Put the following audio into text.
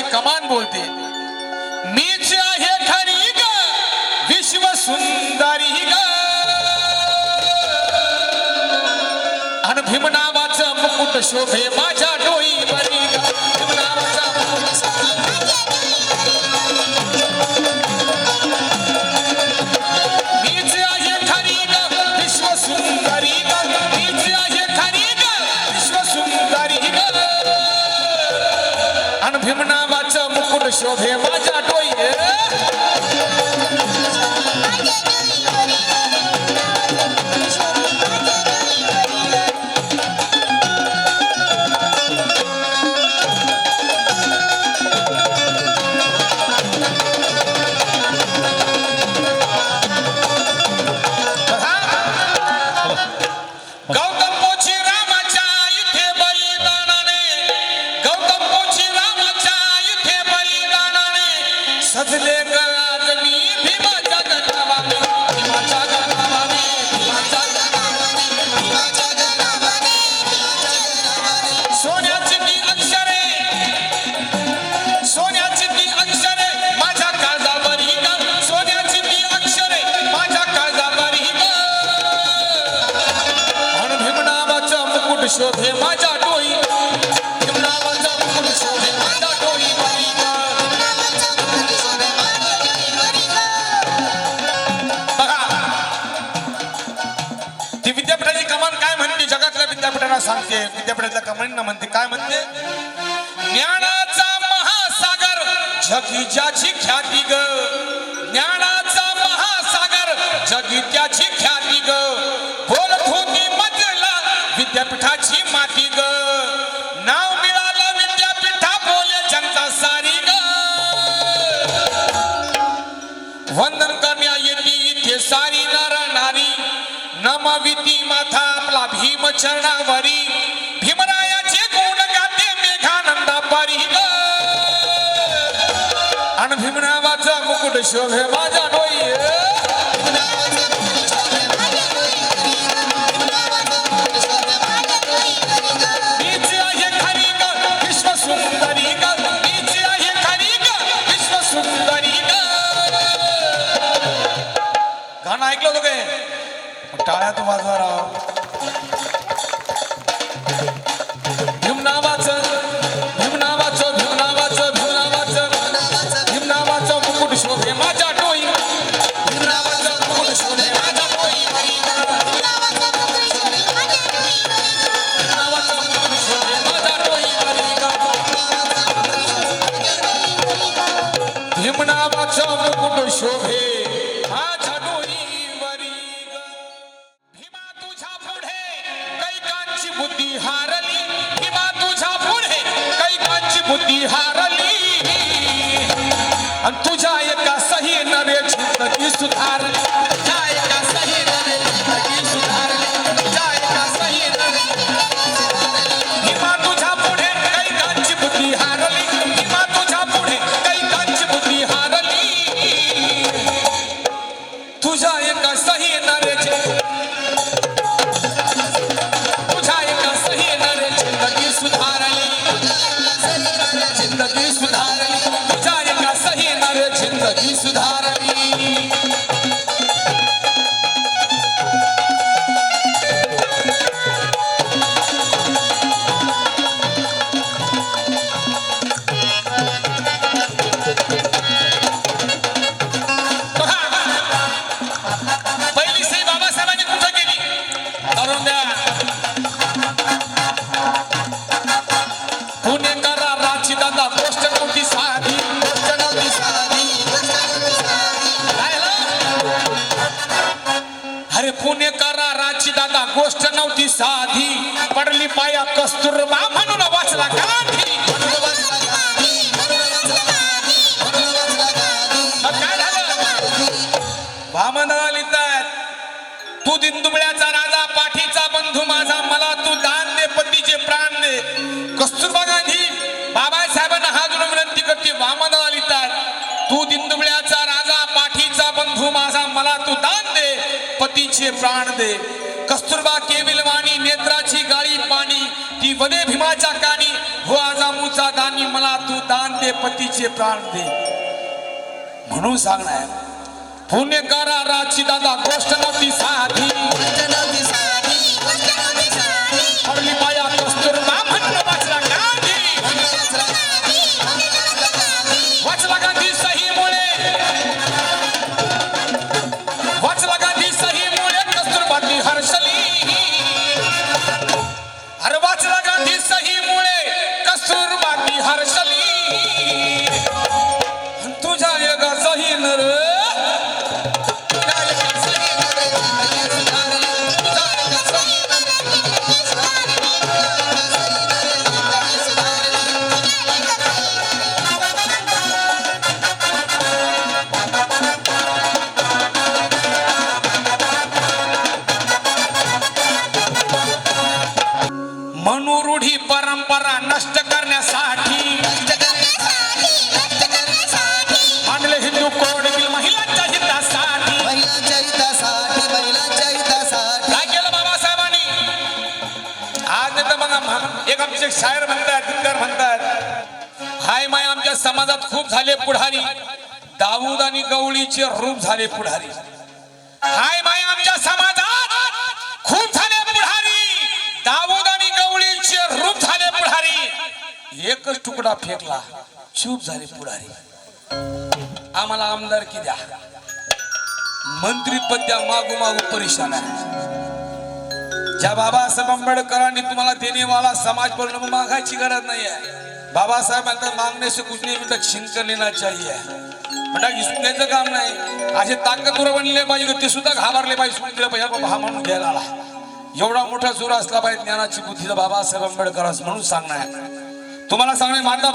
अशी कमान बोलते. मीच आहे खरी ग विश्व सुंदरी ग. अन भीमनावाचं मुकुट शोभे माझ्या डोई बरी भीमनावाचा Gemini শোভে মাঝ विद्यापीठाची कमान काय म्हणते? जगातल्या विद्यापीठांना सांगते. विद्यापीठाच्या कमांना म्हणते काय म्हणते? ज्ञानाचा महासागर जगी ज्याची ख्याती ग. ज्ञाना वंदन कन्या येते इथे सारी नर नारी नमविती माथा आपला भीम चरणावरी भीमरायाचे गुण गाते मेघानंदा परी आणि भीमरावाचा मुकुट शोभे माझा होई गाणं ऐकलं होतं काय टाळ्या राव बुद्धी हारली. आणि तुझ्या एका सही नव्याची सुधारली. अरे पुणेकरा राची दादा गोष्ट नव्हती साधी. पडली पाया कस्तुरबा म्हणून वाचला गांधी. तू दिनदुबळ्याचा राजा पाठीचा बंधू माझा मला तू दान दे पतीचे प्राण दे. कस्तुरबा पतीचे प्राण दे कस्तुरबा केविलवाणी नेत्राची गाळी पाणी ती वने भीमाच्या कानी हो आजामूचा दानी मला तू दान दे पतीचे प्राण दे म्हणून सांगणार पुण्यकारा राची दादा गोष्ट नव्हती साधी परंपरा नष्ट करण्यासाठी. मांडले हिंदू कोड बिल महिलांच्या हितासाठी. महिलांच्या हितासाठी महिलांच्या हितासाठी. काय केलं बाबासाहेबांनी? आज तर बघा एक आमचे शायर म्हणतात दिनकर म्हणतात हाय माय आमच्या समाजात खूप झाले पुढारी. दाऊद आणि गवळीचे रूप झाले पुढारी. हाय माय आमच्या समाजात एकच तुकडा फेकला. चूप झाले पुढारी. आम्हाला आमदार की द्या. मंत्रीपद द्या मागू मागू परेशान आहे. ज्या बाबासाहेब आंबेडकरांनी तुम्हाला देनेवाला समाज बनवणं मागायची गरज नाही आहे. बाबासाहेब म्हणतात मागणे से कुछ नहीं छिनकर लेना चाहिए. म्हणता हिसकून घ्यायचं काम नाही. असे ताकदवर बनले पाहिजे ते सुद्धा घाबरले पाहिजे. सोडून दिलं पाहिजे बाबा हा म्हणून घ्यायला आला. एवढा मोठा जोर असला पाहिजे ज्ञानाची बुद्धीचा बाबासाहेब आंबेडकर म्हणून सांगणार तुम्हाला सांगणे माझा